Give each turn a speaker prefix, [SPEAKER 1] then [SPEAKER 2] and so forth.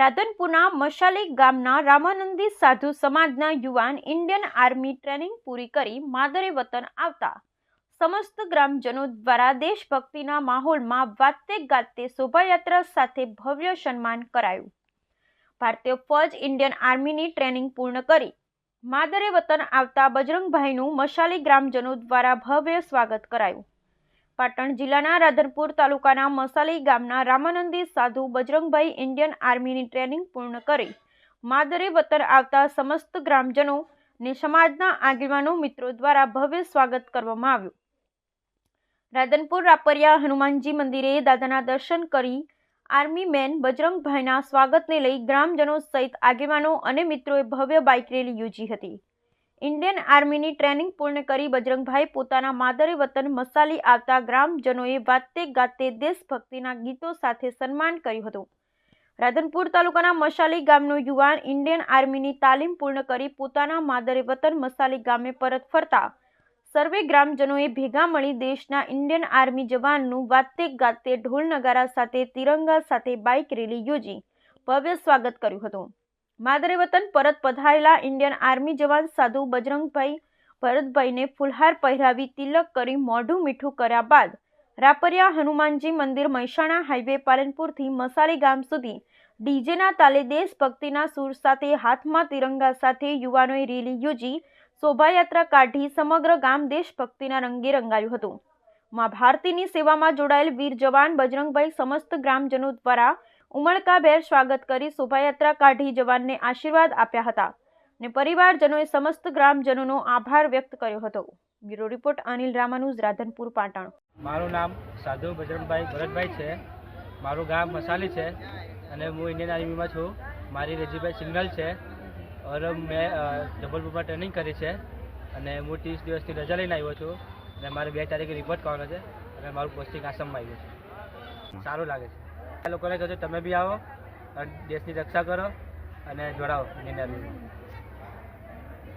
[SPEAKER 1] રાધનપુરના મશાલી ગામના રામાનંદી સાધુ સમાજના યુવાન ઇન્ડિયન આર્મી ટ્રેનિંગ પૂરી કરી માદરે વતન આવતા. સમસ્ત ગ્રામજનો દ્વારા દેશભક્તિના માહોલમાં વાતે ગાતે શોભાયાત્રા સાથે ભવ્ય સન્માન કરાયું. ભારતીય ફોજ ઇન્ડિયન આર્મીની ટ્રેનિંગ પૂર્ણ કરી. માદરે વતન આવતા બજરંગભાઈનું મશાલી ગ્રામજનો દ્વારા ભવ્ય સ્વાગત કરાયું. પાટણ જિલ્લાના રાધનપુર તાલુકાના મસાલી ગામના રામાનંદી સાધુ બજરંગભાઈ ઇન્ડિયન આર્મીની ટ્રેનિંગ પૂર્ણ કરી. માદરે વતન આવતા સમસ્ત ગ્રામજનો ને સમાજના આગેવાનો મિત્રો દ્વારા ભવ્ય સ્વાગત કરવામાં આવ્યું. રાધનપુર રાપરિયા હનુમાનજી મંદિરે દાદાના દર્શન કરી આર્મી મેન બજરંગભાઈના સ્વાગતને લઈ ગ્રામજનો સહિત આગેવાનો અને મિત્રોએ ભવ્ય બાઇક રેલી યોજી હતી. ઇન્ડિયન આર્મીની ટ્રેનિંગ પૂર્ણ કરી બજરંગભાઈ પોતાના માદરે વતન મસાલી આવતા ગ્રામજનોએ વાતે ગાતે દેશભક્તિના ગીતો સાથે સન્માન કર્યું હતું. રાધનપુર તાલુકાના મસાલી ગામનો યુવાન ઇન્ડિયન આર્મીની તાલીમ પૂર્ણ કરી પોતાના માદરે વતન મસાલી ગામે પરત ફરતા. સર્વે ગ્રામજનોએ ભેગા મળી દેશના ઇન્ડિયન આર્મી જવાનનું વાતે ગાતે ઢોલ નગારા સાથે તિરંગા સાથે બાઇક રેલી યોજી. ભવ્ય સ્વાગત કર્યું હતું. માદરે વતન પરત પધારેલા ઇન્ડિયન આર્મી જવાન સાધુ બજરંગભાઈ ભરતભાઈને ફુલહાર પહેરાવી તિલક કરી મોઢું મીઠું કર્યા બાદ રાપરિયા હનુમાનજી મંદિર મહેસાણા હાઈવે પાલનપુરથી મસાલી ગામ સુધી ડીજેના તાલે દેશભક્તિના સૂર સાથે હાથમાં તિરંગા સાથે યુવાનોએ રેલી યોજી શોભાયાત્રા કાઢી સમગ્ર ગામ દેશભક્તિના રંગે રંગાયું હતું. મા ભારતીની સેવામાં જોડાયેલ વીર જવાન બજરંગભાઈ સમસ્ત ગ્રામજનો દ્વારા ઉમળકાભેર સ્વાગત કરી શોભાયાત્રા કાઢી જવાનને આશીર્વાદ આપ્યા હતા ને પરિવારજનોએ સમસ્ત ગ્રામજનોનો આભાર વ્યક્ત કર્યો હતો. Bureau report Anil Ramanuj Radhanpur, Patan.
[SPEAKER 2] મારું નામ સાધુ બજરંગભાઈ ભરતભાઈ છે. મારું ગામ મસાલી છે અને હું ઇન્ડિયન આર્મીમાં છું. મારી રજીભાઈ સિંગલ છે ઓર મેં જબલપુરમાં ટ્રેનિંગ કરી છે અને હું ત્રીસ દિવસની રજા લઈને આવ્યો છું અને મારે બે તારીખે રિપોર્ટ કરવાનો છે અને મારું પોસ્ટિંગ આસામમાં આવ્યું છે. સારું લાગે છે. આ લોકોને કહો તમે બી આવો દેશની રક્ષા કરો અને જોડાઓ નિર્ણય